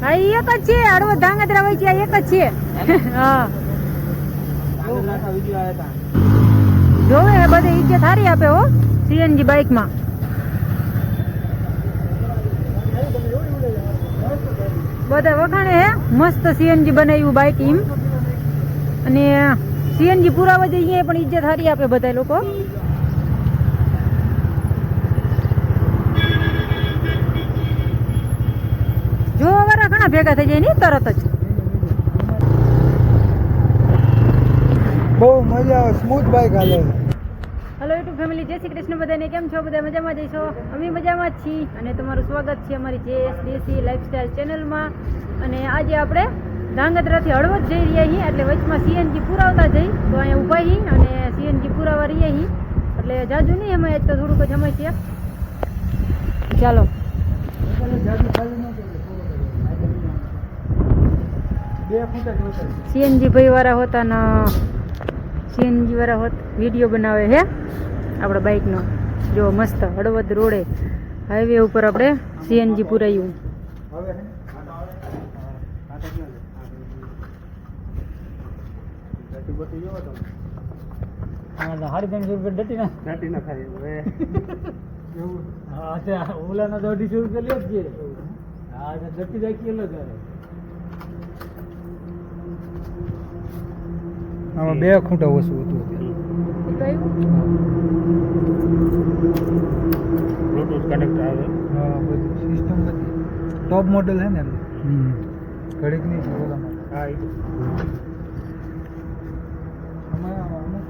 હા એક જ છે. હળવદ ધાંગધ્રા એક જ છે. હા જોવે બધે ઇજ્જત સારી આપે હો સીએનજી બાઇકમાં બધા વખાણે હે મસ્ત સીએનજી બનાવ્યું બાઇક એમ અને સીએનજી પુરાવા જઈએ પણ ઇજ્જત સારી આપે બધા લોકો. ઘણા ભેગા થઈ જાય ને તરત જ. બહુ મજા આવે સ્મૂથ બાઈક હાલે. હેલો યુટ્યુબ ફેમિલી જય શ્રી કૃષ્ણ બધાને કેમ છો? બધા મજામાં જઈશો અમે મજામાં જ છીએ અને તમારું સ્વાગત છે અમારી જે દેસી લાઈફસ્ટાઈલ ચેનલમાં અને આજે આપણે ધાંગધ્રાથી હળવદ જઈ રહ્યા છીએ એટલે વચમાં સીએનજી પુરાવતા જઈ. તો અહીંયા ઊભા છીએ અને સીએનજી પુરાવા રહીએ છીએ. એટલે જાજુ નહીં અમે આજ તો થોડુંક જ અમે છીએ ચાલો. બે સીએનજી ભાઈ વાળા હોતા ને સીએનજી વાળા હોત વીડિયો બનાવે હે આપણા બાઇકનો જો મસ્ત હળવદ રોડે હાઈવે ઉપર આપણે સીએનજી પુરાયું હવે હે? ડટી બટી જોવો તમે. સાડી ત્રણસો રૂપિયા ના ડટી ના એવું હા ઓલાના તો અઢીસો રૂપિયા લે જ આમાં બે ખૂંટા ઓછું હતું બ્લૂટૂથ કનેક્ટ આવે. હા બધી સિસ્ટમ બધી. ટોપ મોડેલ હે ને ઘડીક નહીં છે ઓલામાં હા એ અમુક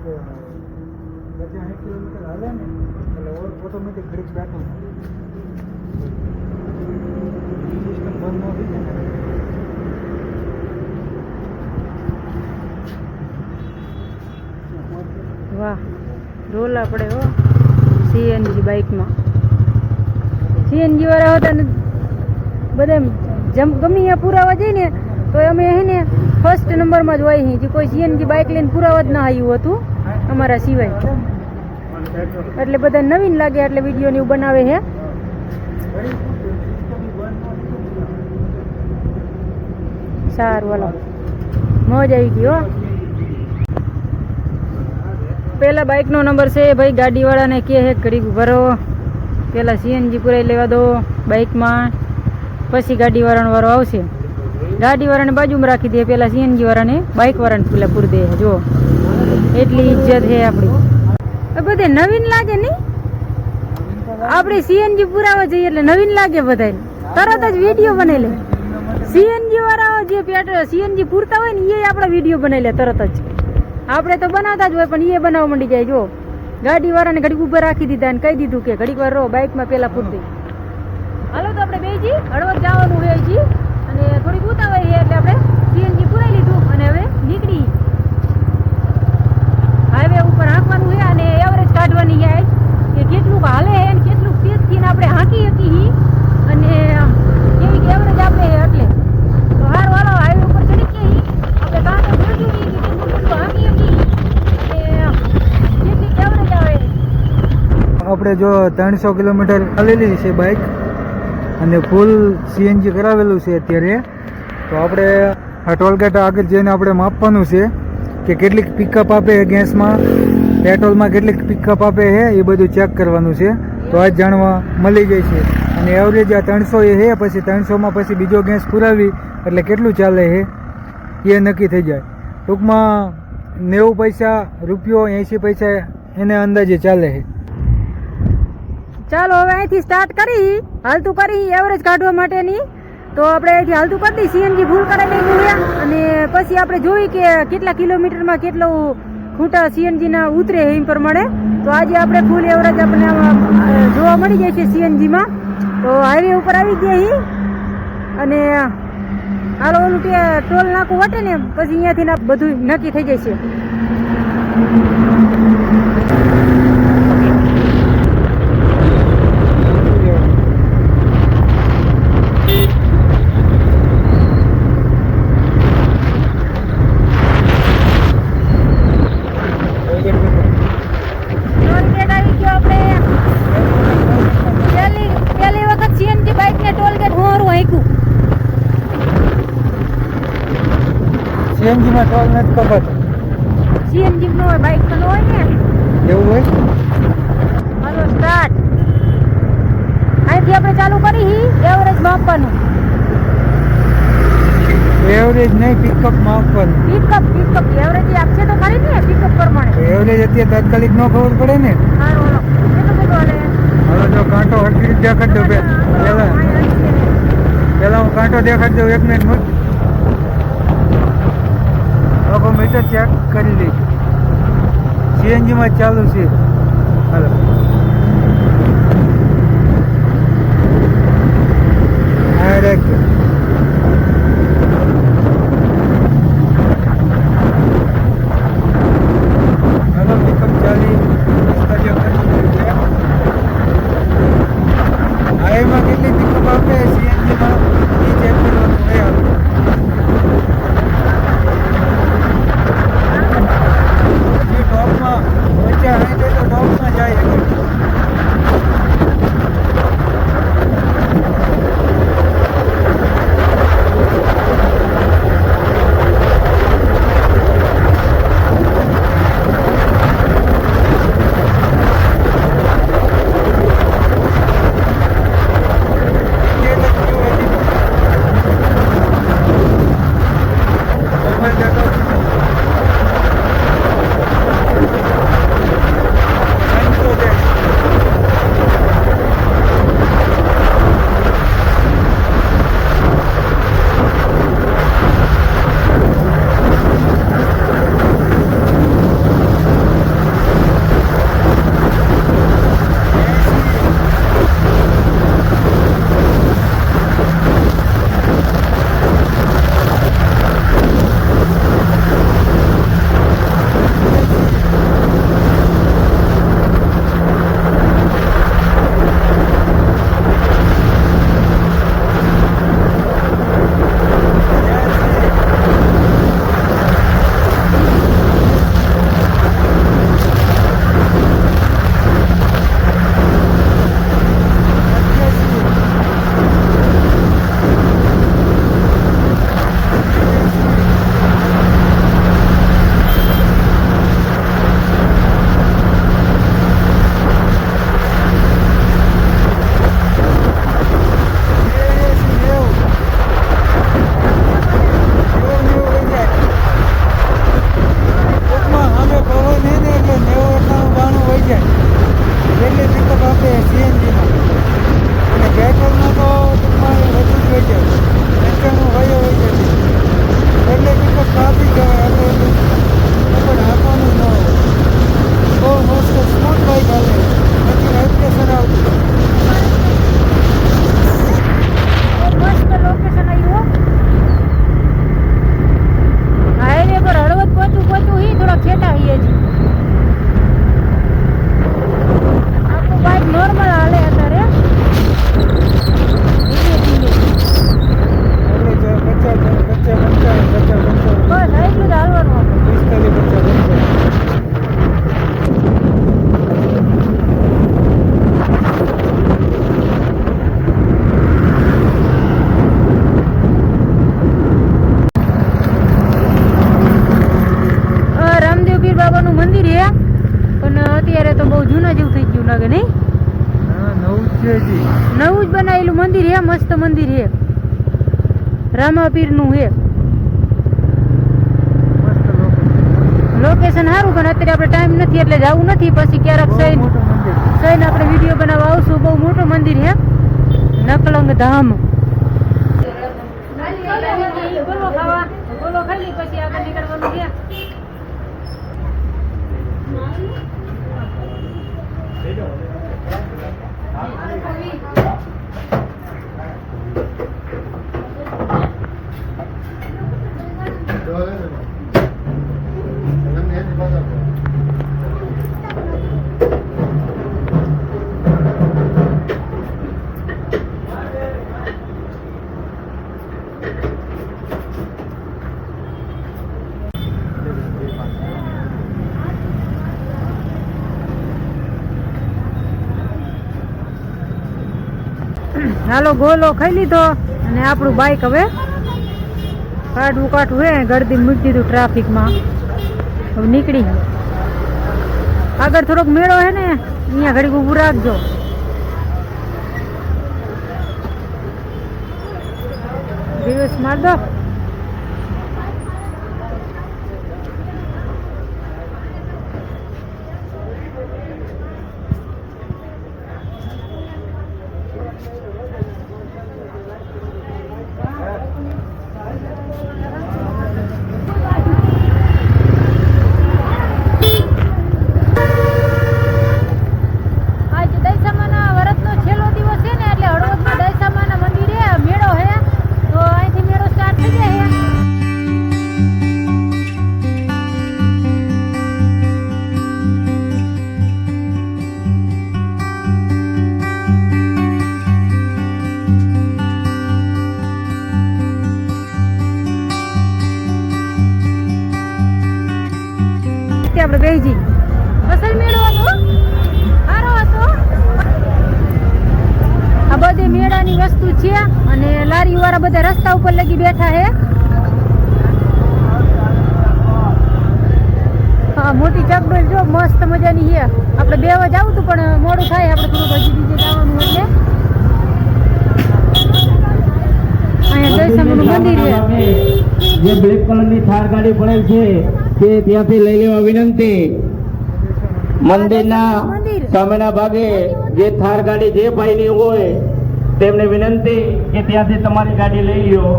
કિલોમીટર હાલે ને એટલે ઓટોમેટિક ઘડીક બેઠો સિસ્ટમ બંધ ન થઈ જાય વાહ, રોલ આપણે હો સીએનજી બાઇકમાં સીએનજી વાળા હતા ને બધા જમ, ગમે ત્યાં પુરાવા જઈએ ને, તો અમે હે ને ફર્સ્ટ નંબરમાં જ હોય જે કોઈ સીએનજી બાઇક લઈને પુરાવા જ ના આવ્યું હતું, અમારા સિવાય. એટલે બધા નવીન લાગે એટલે વીડિયો ને બનાવે હે. સારું, હાલો. મોજ આવી ગઈ હો. પેલા બાઇકનો નંબર છે, ભાઈ, ગાડીવાળાને કે હે ઘડીક ભરો પેલા સીએનજી પુરાઈ લેવા દો બાઇકમાં. પછી ગાડીવાળાનો વારો આવશે. ગાડીવાળાને બાજુમાં રાખી દે પેલા સીએનજી વાળાને બાઇકવાળાને પેલા પૂરી દે. જો, એટલી ઇજ્જત છે આપણી. બધે નવીન લાગે નહીં? આપણે સીએનજી પુરાવા જઈએ એટલે નવીન લાગે બધાય. તરત જ વીડિયો બનાવી લે. સીએનજી વાળા જે પેટ્રોલ સીએનજી પૂરતા હોય ને એ આપણા વીડિયો બનાવી લે તરત જ. આપણે તો બનાવતા જ હોય, પણ એ બનાવવા માંડી જાય, જો. ગાડી વાળાને ઘડીક ઊભા રાખી દીધા ને કહી દીધું કે ઘડીક વાર રહો, બાઇકમાં પેલા પૂરતી. હાલો તો આપણે બેજી હળવદ જવાનું હોય જી અને થોડીક ઉતાવળ છે એટલે આપણે સીએનજી પુરાઈ લીધું અને હવે નીકળી. હાઈવે ઉપર હાંકવાનું છે અને એવરેજ કાઢવાની છે આજ કે કેટલું હાલે છે અને કેટલું સ્પીડથી આપણે હાંકી હતી ઈ અને કેવી એવરેજ આપણે છે એટલે તો હાર વાળો હાઈવે ઉપર ચડી ગઈ આપણે કાં તો જોયું નહીં કે કેટલું કેટલું હાંકી હતી અને કેટલી એવરેજ આવે આપણે જો ત્રણસો કિલોમીટર ચાલેલી છે બાઇક અને ફૂલ સીએનજી કરાવેલું છે અત્યારે. તો આપણે આ ટોલગેટ આગળ જઈને આપણે માપવાનું છે કે કેટલીક પિકઅપ આપે ગેસમાં પેટ્રોલમાં કેટલીક પિકઅપ આપે છે, એ બધું ચેક કરવાનું છે. તો આ જાણવા મળી જાય છે. અને એવરેજ આ ત્રણસો એ છે, પછી ત્રણસોમાં પછી બીજો ગેસ પુરાવી, એટલે કેટલું ચાલે છે, એ નક્કી થઈ જાય. ટૂંકમાં નેવું પૈસા, રૂપિયો એંશી પૈસા એને અંદાજે ચાલે છે. ચાલો હવે અહીંથી સ્ટાર્ટ કરી, હાલતું કરી એવરેજ કાઢવા માટેની. તો આપણે અહીંથી હાલતું કરી દઈએ. સીએનજી ફૂલ કરાવી દઈએ અને પછી આપણે જોઈ કે કેટલા કિલોમીટરમાં કેટલું ખૂંટા સીએનજીના ઉતરે એમ પ્રમાણે. તો આજે આપણે ફૂલ એવરેજ આપણે જોવા મળી જાય છે સીએનજીમાં તો હાઈવે ઉપર આવી ગયા અહીં અને, હાલો, ઓલું કે ટોલ નાકું વટે ને પછી અહીંયાથી બધું નક્કી થઈ જાય છે ટોલ ગેટ આવી ગયો આપણે સીએનજી માં ટોલ નથી કપાતો સીએનજી નો હોય બાઇક ન હોય ને. એવું હોય? હાલો સ્ટાર્ટ અહીંથી આપણે ચાલુ કરી એવરેજ માપવાનું. એવરેજ નહીં પિકઅપમાં આપવાનું પિકઅપ પિકઅપ એવરેજ આપશે તો ખરી ને પિકઅપ પ્રમાણે. એવરેજ અત્યારે તાત્કાલિક ન ખબર પડે ને? હાલો જો કાંટો હટી દેખાડ દો બે. પેલા પેલા હું કાંટો દેખાડ દઉં એક મિનિટ મીટર ચેક કરી લઈશું સીએનજીમાં ચાલુ છે. હાલો. મંદિર હે મસ્ત મંદિર હે. રામાપીરનું હે. લોકેશન સારું પણ અત્યારે આપણે ટાઈમ નથી એટલે જવું નથી. પછી ક્યારેક સૈન સૈન આપણે વીડિયો બનાવવા આવશું. બહુ મોટું મંદિર હે. નકલંગ ધામ બોલો ખાવા બોલો ખાલી પછી આગળ નીકળવાનું છે હાલો ગોલો ખાઈ લીધો અને આપણું બાઈક હવે કાઢવું કાઢવું હે ગળદી મૂકી દીધું ટ્રાફિકમાં. હવે નીકળી આગળ થોડોક મેળો હે ને, અહીંયા ઘડીક ઊભું રાખજો. દિવસ માર દો તે ફસલ મેળો હતો? સારો હતો? આ બધી મેળાની વસ્તુ છે અને લારી વાળા બધા રસ્તા ઉપર લગી બેઠા છે. હા, મોટી ચકડોળ જો, મસ્ત મજાની છે. આપણે બે જ આવું હતું, પણ મોડું થાય, આપણે થોડું હજી બીજે જવાનું એટલે. અહીંયા જયસમનું મંદિર છે. જે બ્લેક કલરની થાર ગાડી પડેલ છે તે ત્યાંથી લઈ લેવા વિનંતી. મંદિરના સામેના ભાગે જે થાર ગાડી જે ભાઈની હોય તેમને વિનંતી કે ત્યાંથી તમારી ગાડી લઈ લ્યો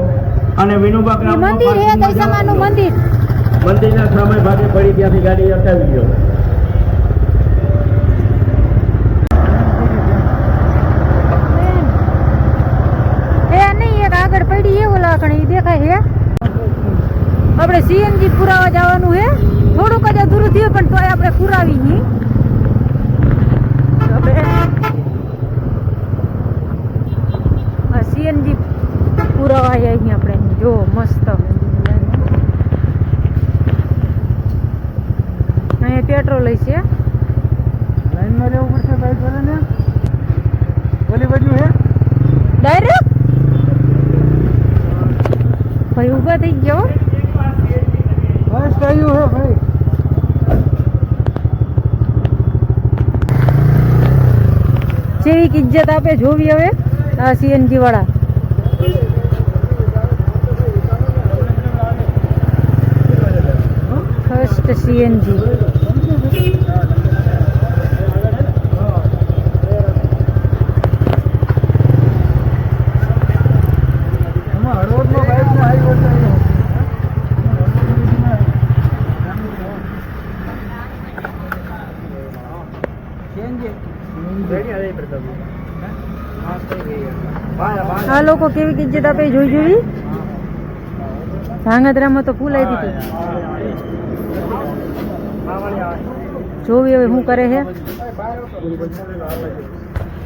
અને વિનુબાગ મંદિર મંદિરના સામે ભાગે પડી ત્યાંથી ગાડી અટાવી લ્યો એ નહીં એક આગળ પડી એ ઓલા કણે ઈ દેખાય છે આપણે સીએનજી પુરાવા જવાનું છે થોડુંક જ અધૂરું થયું પણ તોય આપણે પુરાવી નહીં આપણે આ સીએનજી પુરાવા આવી અહીંયા આપણે જો મસ્ત અહીંયા પેટ્રોલ છે લાઈનમાં રહેવું પડશે બાઈક વાળાને ઓલી બાજુ હે ડાયરેક્ટ ભાઈ ઊભા થઈ ગયો ફર્સ્ટ આવ્યું હે ભાઈ જેવી ઇજ્જત આપે જોવી હવે આ સીએનજી વાળા. ફર્સ્ટ સીએનજી એમાં હળવદમાં બાઈકને હાઈવે ચાલ્યો આ લોકો કેવી ઇજ્જત આપે જોઈ જોઈ. ધાંગધ્રામાં તો ફૂલ આવી દીધી જોવી હવે શું કરે છે?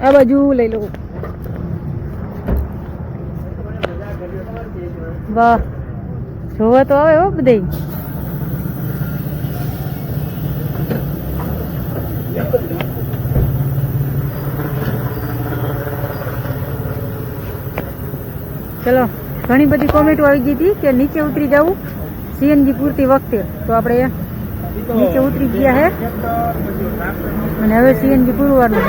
આ બાજુ લઈ લઉં વાહ. જોવા તો આવે હો બધે ચલો, ઘણી બધી કોમેન્ટો આવી ગઈ હતી કે નીચે ઉતરી જવું સીએનજી પૂરતી વખતે. તો આપણે નીચે ઉતરી ગયા હે. અને હવે સીએનજી પૂરવાનું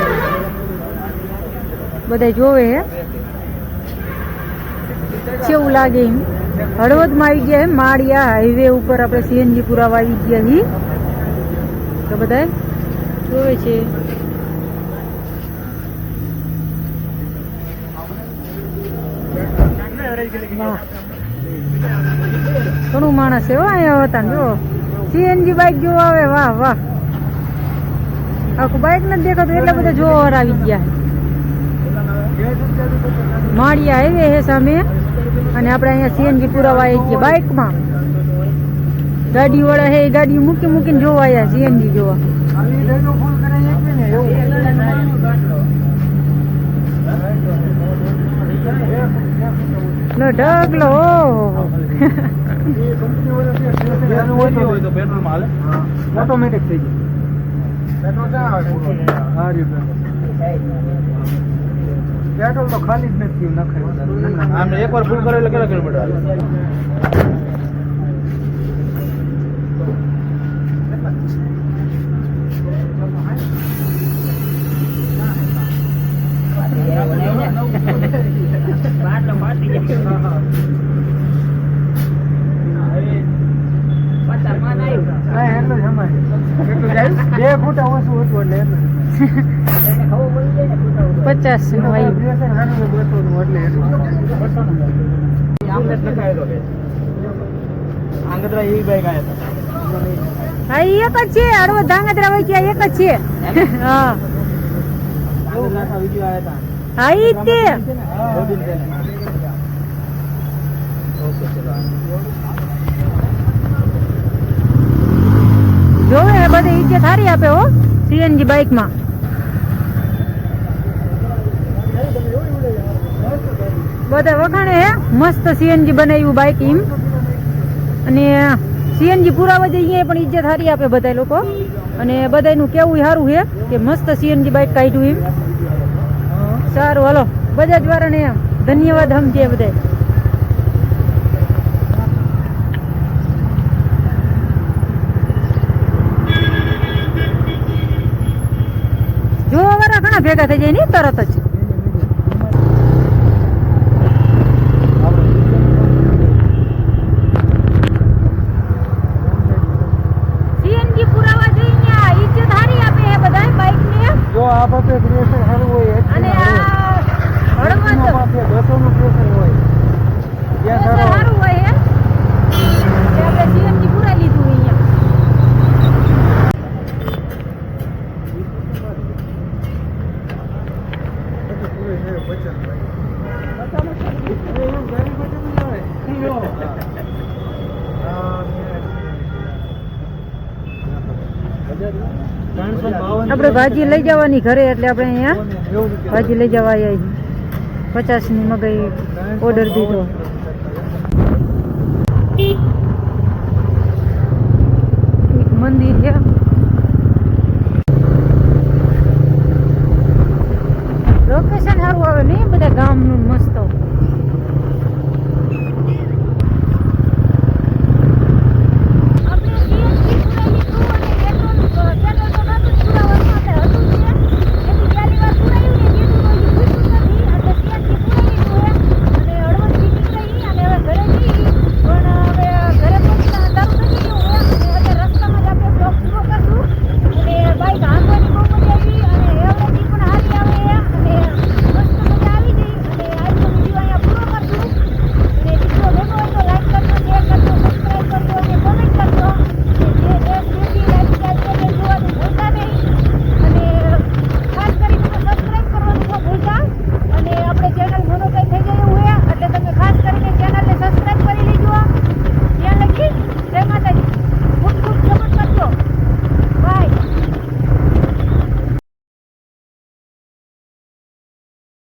બધા જોવે હે. કેવું લાગે એમ? હળવદમાં આવી ગયા માળિયા હાઈવે ઉપર આપણે સીએનજી પુરાવા આવી ગયા હી. તો બધા જોવે છે. ઘણું માણસ હો અહીંયા હતા જો. સીએનજી બાઇક જોવા આવે, વાહ વાહ. આખું બાઇક નથી દેખાતું, એટલે બધા જોવા આવી ગયા. માળિયા હાઈવે હે સામે. અને આપણે અહીંયા સીએનજી પુરાવા આવી ગયા બાઇકમાં ગાડી વાળા હે ગાડી મૂકી મૂકીને જોવા આવ્યા સીએનજી જોવા આવી ડેડો ફૂલ કરાવી આપી ને એવું લો ઢગલો ઓટોમેટિક થઈ જાય પેટ્રોલ તો ખાલી જ નથી નખાય. આમ એકવાર ફૂલ કરે એટલે કેટલા કિલોમીટર હાલે? હા એટલું જ અમારે એટલું જાય બે ફૂટ ઓછું હતું એટલે એટલું પચાસનું આવ્યું પ્રેશર સારું છે બસો નું એટલે એટલું આમલેટ લખાયેલો છે. આંગતરા ઈ બાઈક આયા હતા. હા એક જ છે હળવો ધાંગધ્રા વચ્ચે એક જ છે હા હા એ તે. જોવે ને બધી ઇજ્જત સારી આપે હો, સીએનજી બાઇકમાં બધા વખાણે હે, મસ્ત સીએનજી બનાવ્યું બાઇક એમ અને સીએનજી પુરાવા જઈએ પણ ઇજ્જત સારી આપે બધા લોકો. અને બધાનું કેવું સારું છે કે મસ્ત સીએનજી બાઇક કાઢ્યું એમ સારું, હાલો. બજાજ વાળાને ધન્યવાદ સમજીએ બધા જોવા વાળા ઘણા ભેગા થઈ જાય ને તરત જ સીએનજી પુરાવા જઈને ઇજ્જત સારી આપે છે બધા બાઇક ને જો આ પાસે પ્રેશર સારું હોય અને આ હળવદ બસો નું પ્રેશર હોય ત્યાં પ્રેશર સારું સારું હોય હે એટલે આપણે સીએનજી પુરા લીધું અહીંયા ત્રણસો બાવન આપણે ભાજી લઈ જવાની ઘરે એટલે આપણે અહીંયા ભાજી લઈ જવા આવ્યા પચાસની મગાઈ ઓર્ડર દીધો.